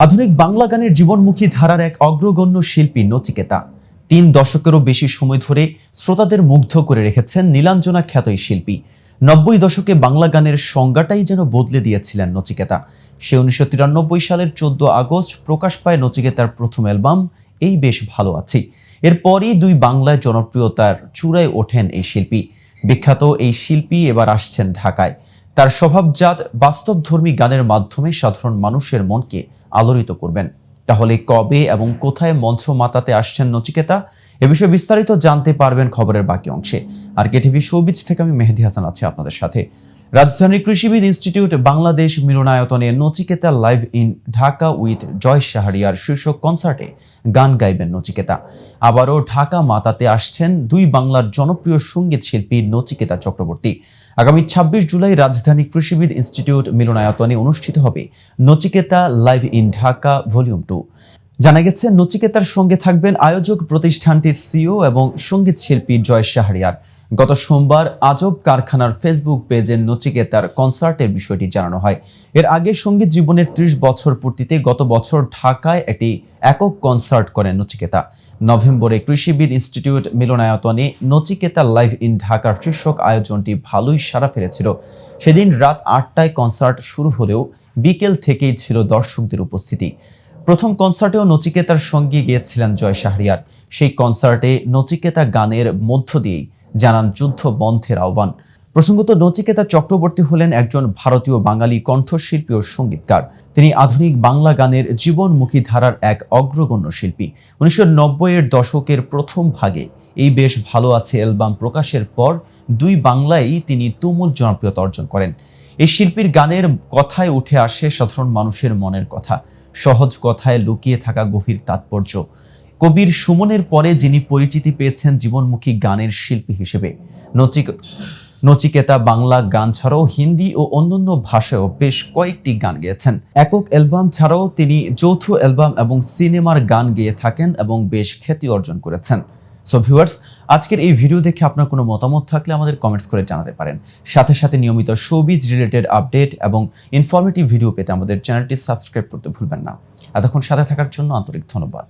আধুনিক বাংলা গানের জীবনমুখী ধারার এক অগ্রগণ্য শিল্পী নচিকেতা। তিন দশকেরও বেশি সময় ধরে শ্রোতাদের মুগ্ধ করে রেখেছেন নীলাঞ্জনা খ্যাত এই শিল্পী। নব্বই দশকে বাংলা গানের সংজ্ঞাটাই যেন বদলে দিয়েছিলেন নচিকেতা। সে উনিশশো তিরানব্বই সালের চোদ্দ আগস্ট প্রকাশ পায় নচিকেতার প্রথম অ্যালবাম, এই বেশ ভালো আছি। এরপরই দুই বাংলায় জনপ্রিয়তার চূড়ায় ওঠেন এই শিল্পী। বিখ্যাত এই শিল্পী এবার আসছেন ঢাকায়। তার স্বভাবজাত, বাস্তবধর্মী গানের মাধ্যমে সাধারণ মানুষের মনকে আলোড়িত করবেন। তাহলে কবে এবং কোথায় মঞ্চ মাতাতে আসছেন নচিকেতা, এ বিষয়ে বিস্তারিত জানতে পারবেন খবরের বাকি অংশে। আর কেটিভি শোবিজ থেকে আমি মেহেদি হাসান আছি আপনাদের সাথে। রাজধানীর কৃষিবিদ ইনস্টিটিউট বাংলাদেশ মিলনায়তনে Nachiketa live in Dhaka with Joy Shahriar শীর্ষক কনসার্টে গান গাইবেন নচিকেতা। আবারও ঢাকা মাতাতে আসছেন দুই বাংলার জনপ্রিয় সংগীত শিল্পী নচিকেতা চক্রবর্তী। আগামী ছাব্বিশ জুলাই রাজধানী কৃষিবিদ ইনস্টিটিউট মিলনায়তনে অনুষ্ঠিত হবে Nachiketa live in Dhaka volume two. জানা গেছে, নচিকেতার সঙ্গে থাকবেন আয়োজক প্রতিষ্ঠানটির সিও এবং সংগীত শিল্পী জয় শাহরিয়ার। গত সোমবার আজব কারখানার ফেসবুক পেজে নচিকেতার কনসার্টের বিষয়টি জানানো হয়। এর আগে সংগীত জীবনের ত্রিশ বছর পূর্তিতে গত বছর ঢাকায় একটি একক কনসার্ট করেন নচিকেতা। নভেম্বরে কৃষিবিদ ইনস্টিটিউট মিলনায়তনে নচিকেতা লাইভ ইন ঢাকার শীর্ষক আয়োজনটি ভালোই সাড়া ফেলেছিল। সেদিন রাত আটটায় কনসার্ট শুরু হলেও বিকেল থেকেই ছিল দর্শকদের উপস্থিতি। প্রথম কনসার্টেও নচিকেতার সঙ্গে গিয়েছিলেন জয় শাহরিয়ার। সেই কনসার্টে নচিকেতা গানের মধ্য দিয়েই জানান যুদ্ধ বন্ধের আহ্বান। প্রসঙ্গত, নচিকেতা চক্রবর্তী হলেন একজন ভারতীয় বাঙালি কণ্ঠশিল্পী ও সঙ্গীতকার। তিনি আধুনিক বাংলা গানের জীবনমুখী ধারার এক অগ্রগণ্য শিল্পী। উনিশশো এর দশকের প্রথম ভাগে এই বেশ ভালো আছে অ্যালবাম প্রকাশের পর দুই বাংলায় তিনি তুমুল জনপ্রিয়তা অর্জন করেন। এই শিল্পীর গানের কথায় উঠে আসে সাধারণ মানুষের মনের কথা। সহজ কথায় লুকিয়ে থাকা গভীর তাৎপর্য। কবির সুমনের পরে যিনি পরিচিতি পেয়েছেন জীবনমুখী গানের শিল্পী হিসেবে। নচিক, নচিকেতা বাংলা গান ছাড়াও হিন্দি ও অন্যান্য ভাষায়ও বেশ কয়েকটি গান গেয়েছেন। একক অ্যালবাম ছাড়াও তিনি যৌথ অ্যালবাম এবং সিনেমার গান গেয়ে থাকেন এবং বেশ খ্যাতি অর্জন করেছেন। সো ভিউয়ার্স আজকের এই ভিডিও দেখে আপনার কোনো মতামত থাকলে আমাদের কমেন্টস করে জানাতে পারেন। সাথে সাথে নিয়মিত শোবিজ রিলেটেড আপডেট এবং ইনফরমেটিভ ভিডিও পেতে আমাদের চ্যানেলটি সাবস্ক্রাইব করতে ভুলবেন না। এতক্ষণ সাথে থাকার জন্য আন্তরিক ধন্যবাদ।